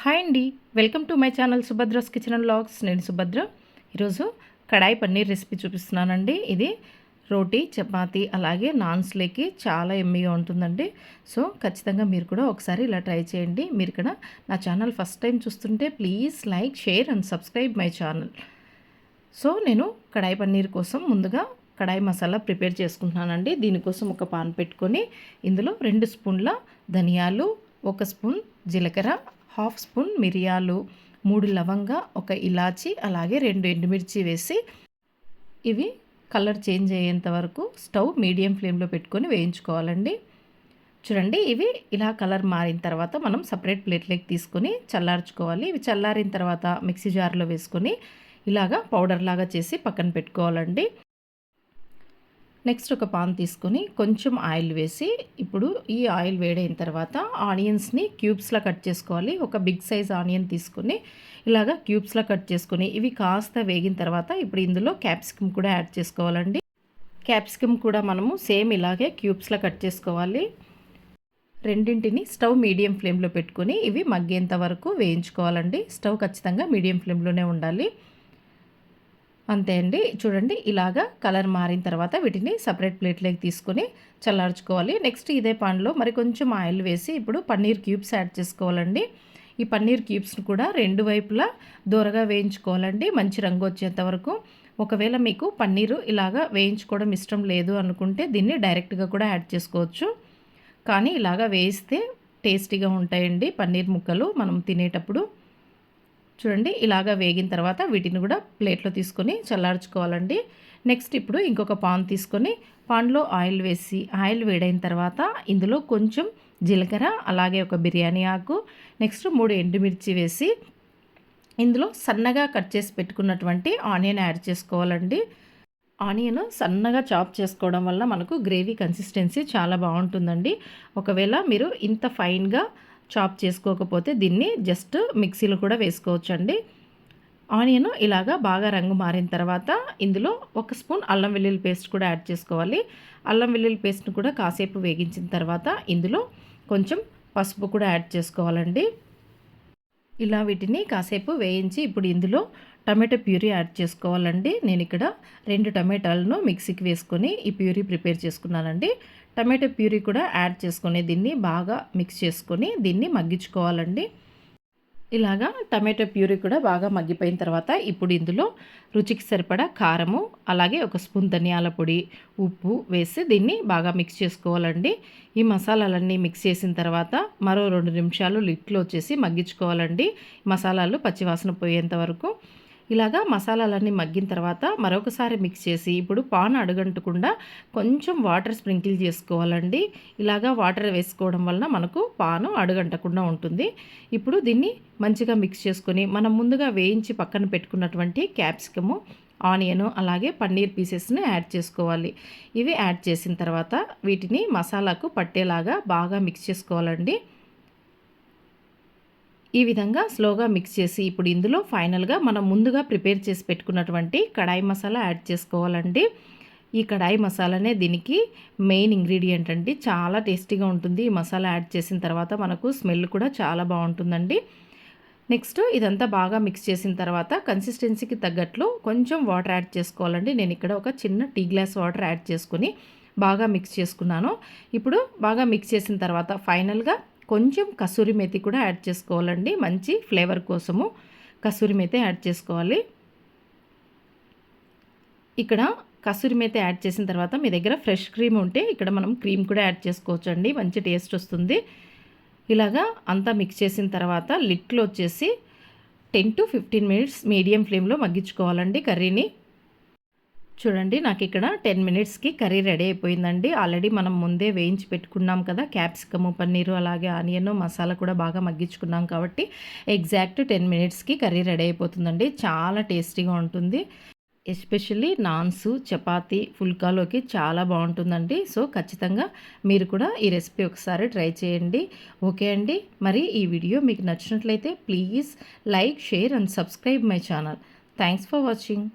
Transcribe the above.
Hi అండి. Welcome to my channel Subhadra's kitchen and vlogs నేను సుభద్ర. ఈరోజు కడాయి పన్నీర్ రెసిపీ చూపిస్తున్నానండి. ఇది రోటీ చపాతీ అలాగే నాన్స్లేకి చాలా ఎమ్మిగా ఉంటుందండి. సో ఖచ్చితంగా మీరు కూడా ఒకసారి ఇలా ట్రై చేయండి. మీరు ఇక్కడ నా ఛానల్ ఫస్ట్ టైం చూస్తుంటే please like share and subscribe my channel. So నేను కడాయి పన్నీర్ కోసం ముందుగా కడాయి మసాలా ప్రిపేర్ చేసుకుంటున్నానండి. దీనికోసం ఒక పాన్ పెట్టుకొని ఇందులో రెండు స్పూన్ల ధనియాలు ఒక స్పూన్ జీలకర్ర హాఫ్ స్పూన్ మిరియాలు మూడు లవంగ ఒక ఇలాచి అలాగే రెండు ఎండుమిర్చి వేసి ఇవి కలర్ చేంజ్ అయ్యేంత వరకు స్టవ్ మీడియం ఫ్లేమ్లో పెట్టుకొని వేయించుకోవాలండి. చూడండి ఇవి ఇలా కలర్ మారిన తర్వాత మనం సపరేట్ ప్లేట్లోకి తీసుకొని చల్లార్చుకోవాలి. ఇవి చల్లారిన తర్వాత మిక్సీ జార్లో వేసుకొని ఇలాగా పౌడర్ లాగా చేసి పక్కన పెట్టుకోవాలండి. నెక్స్ట్ ఒక పాన్ తీసుకొని కొంచెం ఆయిల్ వేసి ఇప్పుడు ఈ ఆయిల్ వేడైన తర్వాత ఆనియన్స్ని క్యూబ్స్లో కట్ చేసుకోవాలి. ఒక బిగ్ సైజ్ ఆనియన్ తీసుకొని ఇలాగా క్యూబ్స్లో కట్ చేసుకొని ఇవి కాస్త వేగిన తర్వాత ఇప్పుడు ఇందులో క్యాప్సికమ్ కూడా యాడ్ చేసుకోవాలండి. క్యాప్సికమ్ కూడా మనము సేమ్ ఇలాగే క్యూబ్స్లో కట్ చేసుకోవాలి. రెండింటిని స్టవ్ మీడియం ఫ్లేమ్లో పెట్టుకొని ఇవి మగ్గేంత వరకు వేయించుకోవాలండి. స్టవ్ ఖచ్చితంగా మీడియం ఫ్లేమ్లోనే ఉండాలి. అంతే అండి. చూడండి ఇలాగా కలర్ మారిన తర్వాత వీటిని సపరేట్ ప్లేట్లోకి తీసుకొని చల్లార్చుకోవాలి. నెక్స్ట్ ఇదే పాన్లో మరి కొంచెం ఆయిల్ వేసి ఇప్పుడు పన్నీర్ క్యూబ్స్ యాడ్ చేసుకోవాలండి. ఈ పన్నీర్ క్యూబ్స్ని కూడా రెండు వైపులా దూరగా వేయించుకోవాలండి. మంచి రంగు వచ్చేంత వరకు. ఒకవేళ మీకు పన్నీరు ఇలాగా వేయించుకోవడం ఇష్టం లేదు అనుకుంటే దీన్ని డైరెక్ట్గా కూడా యాడ్ చేసుకోవచ్చు. కానీ ఇలాగా వేయిస్తే టేస్టీగా ఉంటాయండి పన్నీర్ ముక్కలు. మనం తినేటప్పుడు చూడండి ఇలాగా వేగిన తర్వాత వీటిని కూడా ప్లేట్లో తీసుకొని చల్లార్చుకోవాలండి. నెక్స్ట్ ఇప్పుడు ఇంకొక పాన్ తీసుకొని పాన్లో ఆయిల్ వేసి ఆయిల్ వేడైన తర్వాత ఇందులో కొంచెం జీలకర్ర అలాగే ఒక బిర్యానీ ఆకు నెక్స్ట్ మూడు ఎండుమిర్చి వేసి ఇందులో సన్నగా కట్ చేసి పెట్టుకున్నటువంటి ఆనియన్ యాడ్ చేసుకోవాలండి. ఆనియన్ సన్నగా చాప్ చేసుకోవడం వల్ల మనకు గ్రేవీ కన్సిస్టెన్సీ చాలా బాగుంటుందండి. ఒకవేళ మీరు ఇంత ఫైన్గా చాప్ చేసుకోకపోతే దీన్ని జస్ట్ మిక్సీలో కూడా వేసుకోవచ్చు అండి ఆనియన్ ఇలాగా బాగా రంగు మారిన తర్వాత ఇందులో ఒక స్పూన్ అల్లం వెల్లుల్లి పేస్ట్ కూడా యాడ్ చేసుకోవాలి. అల్లం వెల్లుల్లి పేస్ట్ని కూడా కాసేపు వేగించిన తర్వాత ఇందులో కొంచెం పసుపు కూడా యాడ్ చేసుకోవాలండి. ఇలా వీటిని కాసేపు వేయించి ఇప్పుడు ఇందులో టమాటో ప్యూరీ యాడ్ చేసుకోవాలండి. నేను ఇక్కడ రెండు టమాటాలను మిక్సీకి వేసుకొని ఈ ప్యూరీ ప్రిపేర్ చేసుకున్నానండి. టమాటో ప్యూరీ కూడా యాడ్ చేసుకొని దీన్ని బాగా మిక్స్ చేసుకొని దీన్ని మగ్గించుకోవాలండి. ఇలాగా టమాటో ప్యూరీ కూడా బాగా మగ్గిపోయిన తర్వాత ఇప్పుడు ఇందులో రుచికి సరిపడా కారము అలాగే ఒక స్పూన్ ధనియాల పొడి ఉప్పు వేసి దీన్ని బాగా మిక్స్ చేసుకోవాలండి. ఈ మసాలాలన్నీ మిక్స్ చేసిన తర్వాత మరో రెండు నిమిషాలు లిట్లో వచ్చేసి మగ్గించుకోవాలండి. మసాలాలు పచ్చివాసన పోయేంత వరకు. ఇలాగా మసాలాలన్నీ మగ్గిన తర్వాత మరొకసారి మిక్స్ చేసి ఇప్పుడు పాన్ అడుగంటకుండా కొంచెం వాటర్ స్ప్రింకిల్ చేసుకోవాలండి. ఇలాగా వాటర్ వేసుకోవడం వలన మనకు పాను అడుగంటకుండా ఉంటుంది. ఇప్పుడు దీన్ని మంచిగా మిక్స్ చేసుకొని మనం ముందుగా వేయించి పక్కన పెట్టుకున్నటువంటి క్యాప్సికము ఆనియను అలాగే పన్నీర్ పీసెస్ని యాడ్ చేసుకోవాలి. ఇవి యాడ్ చేసిన తర్వాత వీటిని మసాలాకు పట్టేలాగా బాగా మిక్స్ చేసుకోవాలండి. ఈ విధంగా స్లోగా మిక్స్ చేసి ఇప్పుడు ఇందులో ఫైనల్గా మనం ముందుగా ప్రిపేర్ చేసి పెట్టుకున్నటువంటి కడాయి మసాలా యాడ్ చేసుకోవాలండి. ఈ కడాయి మసాలానే దీనికి మెయిన్ ఇంగ్రీడియంట్ అండి. చాలా టేస్టీగా ఉంటుంది. ఈ మసాలా యాడ్ చేసిన తర్వాత మనకు స్మెల్ కూడా చాలా బాగుంటుందండి. నెక్స్ట్ ఇదంతా బాగా మిక్స్ చేసిన తర్వాత కన్సిస్టెన్సీకి తగ్గట్లు కొంచెం వాటర్ యాడ్ చేసుకోవాలండి. నేను ఇక్కడ ఒక చిన్న టీ గ్లాస్ వాటర్ యాడ్ చేసుకొని బాగా మిక్స్ చేసుకున్నాను. ఇప్పుడు బాగా మిక్స్ చేసిన తర్వాత ఫైనల్గా కొంచెం కసూరి మెతి కూడా యాడ్ చేసుకోవాలండి. మంచి ఫ్లేవర్ కోసము కసూరి మెతి యాడ్ చేసుకోవాలి. ఇక్కడ కసూరి మెతి యాడ్ చేసిన తర్వాత మీ దగ్గర ఫ్రెష్ క్రీమ్ ఉంటే ఇక్కడ మనం క్రీమ్ కూడా యాడ్ చేసుకోవచ్చు అండి మంచి టేస్ట్ వస్తుంది. ఇలాగా అంతా మిక్స్ చేసిన తర్వాత లిట్లో వచ్చేసి ten to fifteen minutes medium ఫ్లేమ్లో మగ్గించుకోవాలండి కర్రీని. చూడండి నాకు ఇక్కడ టెన్ మినిట్స్కి కర్రీ రెడీ అయిపోయిందండి. ఆల్రెడీ మనం ముందే వేయించి పెట్టుకున్నాం కదా క్యాప్సికము పన్నీరు అలాగే ఆనియన్ మసాలా కూడా బాగా మగ్గించుకున్నాం కాబట్టి ఎగ్జాక్ట్ టెన్ మినిట్స్కి కర్రీ రెడీ అయిపోతుందండి. చాలా టేస్టీగా ఉంటుంది. ఎస్పెషల్లీ నాన్స్ చపాతీ ఫుల్కాలోకి చాలా బాగుంటుందండి. సో ఖచ్చితంగా మీరు కూడా ఈ రెసిపీ ఒకసారి ట్రై చేయండి. ఓకే అండి. మరి ఈ వీడియో మీకు నచ్చినట్లయితే please like share and subscribe my channel. Thanks for watching.